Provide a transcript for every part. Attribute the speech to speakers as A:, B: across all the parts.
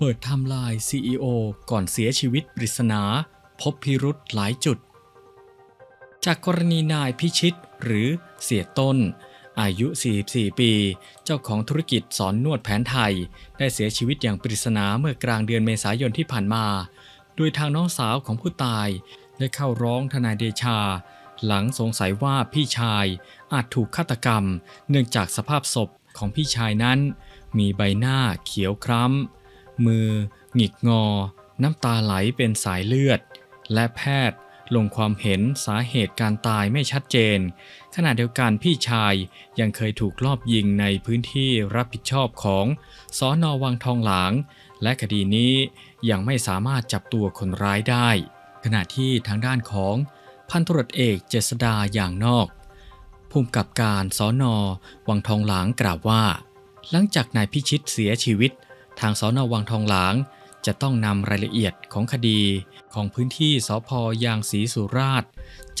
A: เปิดทม์ไลน์ CEO ก่อนเสียชีวิตปริศนา พบพิรุธหลายจุด จากกรณีนายพิชิตหรือเสียต้น อายุ 44 ปี เจ้าของธุรกิจสอนนวดแผนไทย ได้เสียชีวิตอย่างปริศนาเมื่อกลางเดือนเมษายนที่ผ่านมา โดยทางน้องสาวของผู้ตายได้เข้าร้องทนายเดชา หลังสงสัยว่าพี่ชายอาจถูกฆาตกรรม เนื่องจากสภาพศพของพี่ชายนั้น มีใบหน้าเขียวคล้ำ มือ หงิกงอ น้ำตาไหลเป็นสายเลือด และแพทย์ลงความเห็นสาเหตุการตายไม่ชัดเจน ขณะเดียวกันพี่ชายยังเคยถูกลอบยิงในพื้นที่รับผิดชอบของสอนอวังทองหลาง และคดีนี้ยังไม่สามารถจับตัวคนร้ายได้ ขณะที่ทางด้านของพันตรวจเอกเจษดาอย่างนอกภูมิกับการสอนอวังทองหลางกล่าวว่า หลังจากนายพิชิตเสียชีวิต ทางสอนอวังทองหลาง จะต้องนำรายละเอียดของคดีของพื้นที่สพยางศรีสุราษฎร์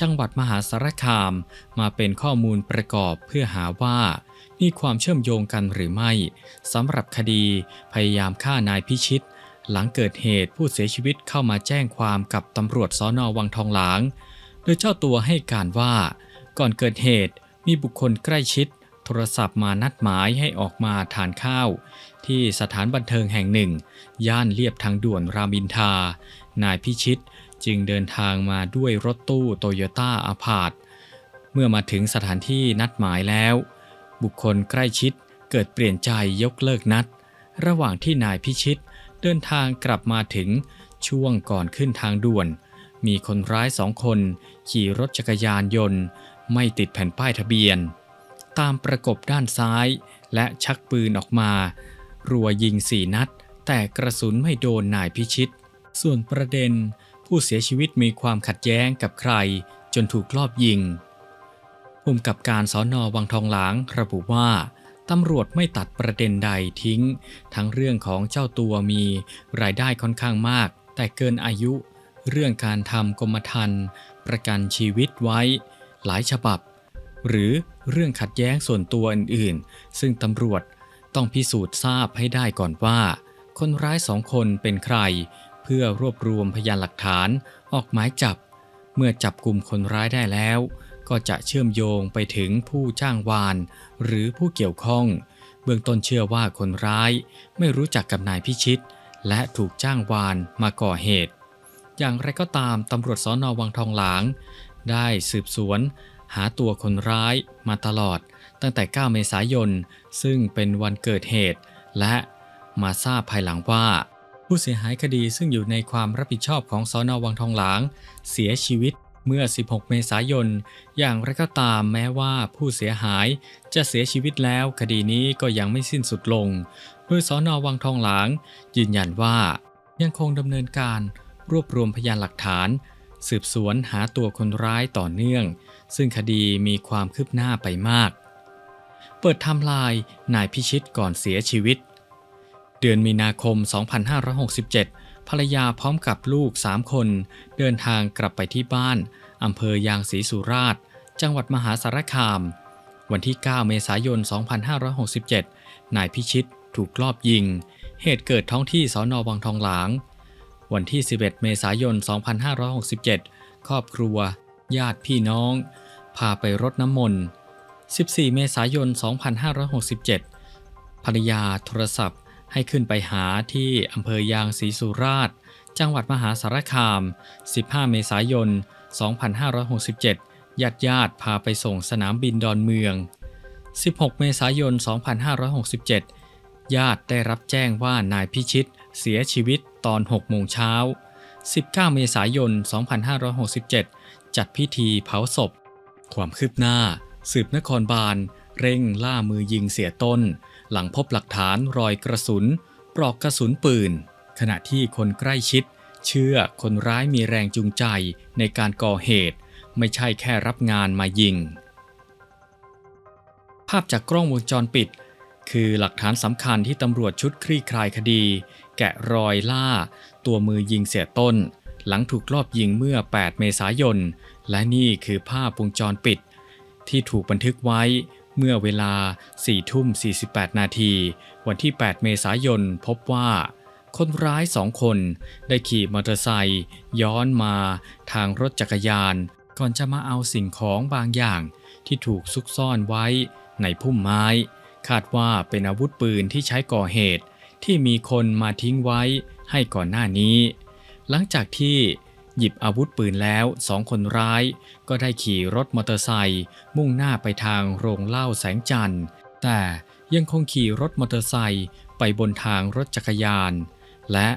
A: จังหวัดมหาสารคาม มาเป็นข้อมูลประกอบเพื่อหาว่ามีความเชื่อมโยงกันหรือไม่สำหรับคดีพยายามฆ่านายพิชิต หลังเกิดเหตุผู้เสียชีวิตเข้ามาแจ้งความกับตำรวจสอนอวังทองหลาง โดยเจ้าตัวให้การว่า ก่อนเกิดเหตุมีบุคคลใกล้ชิด โทรศัพท์มานัดหมายให้ออกมาทานข้าว ที่สถานบันเทิงแห่งหนึ่ง ย่านเลียบทางด่วนรามินทา นายพิชิตจึงเดินทางมาด้วยรถตู้โตโยต้าอาพาธเมื่อมาถึงสถานที่นัดหมายแล้ว บุคคลใกล้ชิดเกิดเปลี่ยนใจยกเลิกนัด ระหว่างที่นายพิชิตเดินทางกลับมาถึงช่วงก่อนขึ้นทางด่วน มีคนร้ายสองคน ขี่รถจักรยานยนต์ ไม่ติดแผ่นป้ายทะเบียน ตามประกบด้านซ้ายและชักปืนออกมา รัวยิงสี่นัด แต่กระสุนไม่โดนนายพิชิต ส่วนประเด็นผู้เสียชีวิตมีความขัดแย้งกับใคร จนถูกลอบยิงภูมิกับการสอนอวังทองหลางระบุว่าตำรวจไม่ตัดประเด็นใดทิ้ง ทั้งเรื่องของเจ้าตัวมีรายได้ค่อนข้างมาก แต่เกินอายุ เรื่องการทำกรมธรรม์ประกันชีวิตไว้ หลายฉบับ หรือเรื่องขัดแย้งส่วนตัวอื่นๆ ซึ่งตำรวจ ต้องพิสูจน์ทราบให้ได้ก่อนว่า คนร้ายสองคนเป็นใคร เพื่อรวบรวมพยานหลักฐานออกหมายจับ เมื่อจับกลุ่มคนร้ายได้แล้ว ก็จะเชื่อมโยงไปถึงผู้จ้างวาน หรือผู้เกี่ยวข้อง เบื้องต้นเชื่อว่าคนร้ายไม่รู้จักกับนายพิชิต และถูกจ้างวานมาก่อเหตุ อย่างไรก็ตามตำรวจสอนอวังทองหลาง ได้สืบสวน หาตัวคนร้ายมาตลอด ตั้งแต่ 9 เมษายน ซึ่งเป็นวันเกิดเหตุ และมาทราบภายหลังว่า ผู้เสียหายคดีซึ่งอยู่ในความรับผิดชอบของสอนอวังทองหลาง เสียชีวิตเมื่อ 16 เมษายน อย่างไรก็ตามแม้ว่าผู้เสียหายจะเสียชีวิตแล้วคดีนี้ก็ยังไม่สิ้นสุดลง โดยสอนอวังทองหลาง ยืนยันว่ายังคงดำเนินการรวบรวมพยานหลักฐาน สืบสวนหาตัวคนร้ายต่อเนื่อง ซึ่งคดีมีความคืบหน้าไปมาก เปิดไทม์ไลน์นายพิชิตก่อนเสียชีวิต เดือนมีนาคม 2567 ภรรยาพร้อมกับลูก 3 คน เดินทางกลับไปที่บ้านอำเภอยางศรีสุราษฎร์จังหวัดมหาสารคาม วันที่ 9 เมษายน 2567 นายพิชิตถูกลอบยิง เหตุเกิดท้องที่สอนอวังทองหลาง วันที่ 11 เมษายน 2567 ครอบครัว ญาติพี่น้อง พาไปรดน้ำมนต์ 14 เมษายน 2567 ภรรยาโทรศัพท์ให้ขึ้นไปหาที่อำเภอยางศรีสุราษฎร์ จังหวัดมหาสารคาม 15 เมษายน 2567 ญาติญาติพาไปส่งสนามบินดอนเมือง 16 เมษายน 2567 ญาติได้รับแจ้งว่านายพิชิตเสียชีวิต ตอน6โมงเช้า 19 เมษายน 2567 จัดพิธีเผาศพ ความคืบหน้า สืบนครบาล เร่งล่ามือยิงเสียต้น หลังพบหลักฐานรอยกระสุน ปลอกกระสุนปืน ขณะที่คนใกล้ชิด เชื่อคนร้ายมีแรงจูงใจในการก่อเหตุ ไม่ใช่แค่รับงานมายิง ภาพจากกล้องวงจรปิด คือหลักฐานสำคัญที่ตำรวจชุดคลี่คลายคดี แกะรอยล่า ตัวมือยิงเสียต้น หลังถูกลอบยิงเมื่อ 8 เมษายน และนี่คือภาพวงจรปิด ที่ถูกบันทึกไว้เมื่อเวลา 4 ทุ่ม 48 นาที วันที่ 8 เมษายนพบว่า คนร้ายสองคนได้ขี่มอเตอร์ไซค์ย้อนมาทางรถจักรยาน ก่อนจะมาเอาสิ่งของบางอย่างที่ถูกซุกซ่อนไว้ในพุ่มไม้ คาดว่าเป็นอาวุธปืนที่ใช้ก่อเหตุ ที่มีคนมาทิ้งไว้ให้ก่อนหน้านี้ หลังจากที่หยิบอาวุธปืนแล้วสองคนร้าย ก็ได้ขี่รถมอเตอร์ไซค์มุ่งหน้าไปทางโรงเหล้าแสงจันทร์ แต่ยังคงขี่รถมอเตอร์ไซค์ไปบนทางรถจักรยาน และ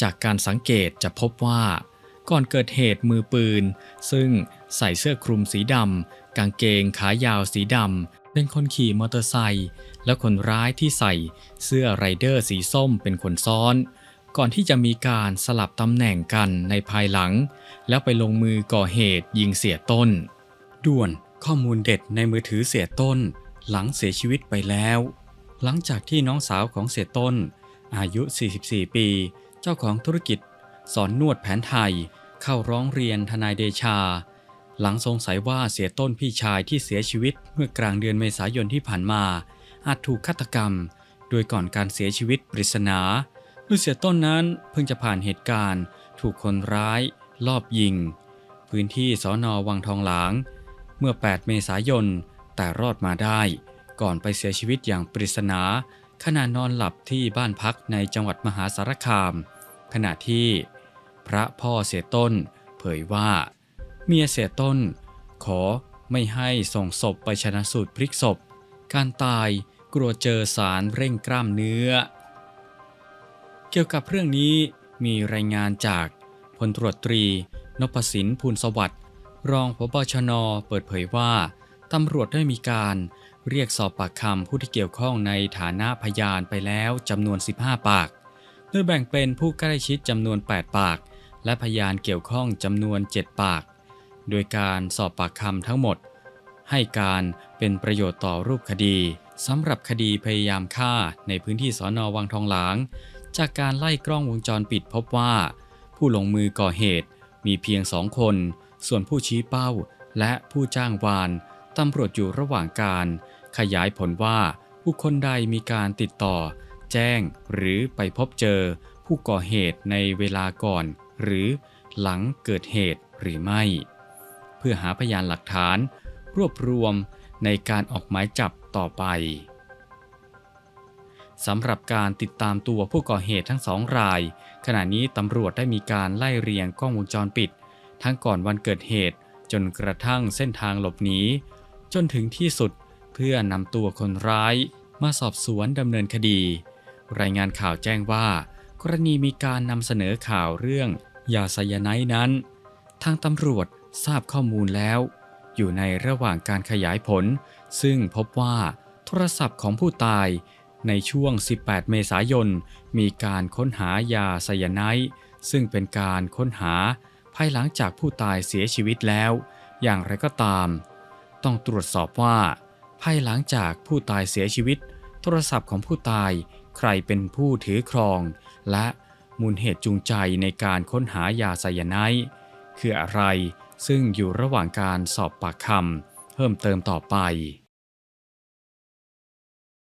A: จากการสังเกตจะพบว่า ก่อนเกิดเหตุมือปืน ซึ่งใส่เสื้อคลุมสีดำกางเกงขายาวสีดำเป็นคนขี่มอเตอร์ไซค์ และคนร้ายที่ใส่เสื้อไรเดอร์สีส้มเป็นคนซ้อน ก่อนที่จะมีการสลับตำแหน่งกันในภายหลัง แล้วไปลงมือก่อเหตุยิงเสียต้น ด่วนข้อมูลเด็ดในมือถือเสียต้น หลังเสียชีวิตไปแล้ว หลังจากที่น้องสาวของเสียต้น อายุ 44 ปี เจ้าของธุรกิจ สอนนวดแผนไทย เข้าร้องเรียนทนายเดชา หลังสงสัยว่าเสียต้นพี่ชายที่เสียชีวิตเมื่อกลางเดือนเมษายนที่ผ่านมา อาจถูกฆาตกรรม โดยก่อนการเสียชีวิตปริศนาโดยเสียต้นนั้นเพิ่งจะผ่านเหตุการณ์ ถูกคนร้าย ลอบยิง พื้นที่สอนอวังทองหลาง เมื่อ 8 เมษายน แต่รอดมาได้ ก่อนไปเสียชีวิตอย่างปริศนาขณะนอนหลับที่บ้านพักในจังหวัดมหาสารคาม ขณะที่ พระพ่อเสียต้น เผยว่า เมียเสียต้น ขอไม่ให้ส่งศพไปชนะสูตรพลิกศพ การตาย กลัวเจอสารเร่งกล้ามเนื้อ เกี่ยวกับเรื่องนี้มีรายงานจากพลตรวจตรี นพสินพูลสวัสดิ์รองพบชน เปิดเผยว่าตำรวจได้มีการเรียกสอบปากคำผู้ที่เกี่ยวข้องในฐานะพยานไปแล้วจำนวน 15 ปาก โดยแบ่งเป็นผู้ใกล้ชิดจำนวน 8 ปาก และพยานเกี่ยวข้องจำนวน 7 ปาก โดยการสอบปากคำทั้งหมด ให้การเป็นประโยชน์ต่อรูปคดี สำหรับคดีพยายามฆ่าในพื้นที่สอนอวังทองหลาง จากการไล่กล้องวงจรปิดพบว่า ผู้ลงมือก่อเหตุมีเพียงสองคน ส่วนผู้ชี้เป้า และผู้จ้างวานตำรวจอยู่ระหว่างการ ขยายผลว่าบุคคลใดมีการติดต่อ แจ้งหรือไปพบเจอ ผู้ก่อเหตุในเวลาก่อน หรือหลังเกิดเหตุหรือไม่ เพื่อหาพยานหลักฐาน รวบรวมในการออกหมายจับต่อไปสำหรับการติดตามตัวผู้ก่อเหตุทั้งสองราย ขณะนี้ตำรวจได้มีการไล่เรียงกล้องวงจรปิด ทั้งก่อนวันเกิดเหตุ จนกระทั่งเส้นทางหลบหนีจนถึงที่สุดเพื่อนำตัวคนร้ายมาสอบสวนดำเนินคดี รายงานข่าวแจ้งว่า กรณีมีการนำเสนอข่าวเรื่องยาไซยาไนด์นั้น ทางตำรวจทราบข้อมูลแล้ว อยู่ในระหว่างการขยายผล ซึ่งพบว่าโทรศัพท์ของผู้ตายในช่วง 18 เมษายน มีการค้นหายาไซยาไนด์ซึ่งเป็นการค้นหาภายหลังจากผู้ตายเสียชีวิตแล้ว อย่างไรก็ตาม ต้องตรวจสอบว่า ภายหลังจากผู้ตายเสียชีวิต โทรศัพท์ของผู้ตายใครเป็นผู้ถือครอง และมูลเหตุจูงใจในการค้นหายาไซยาไนด์คืออะไร ซึ่งอยู่ระหว่างการสอบปากคำเพิ่มเติมต่อไป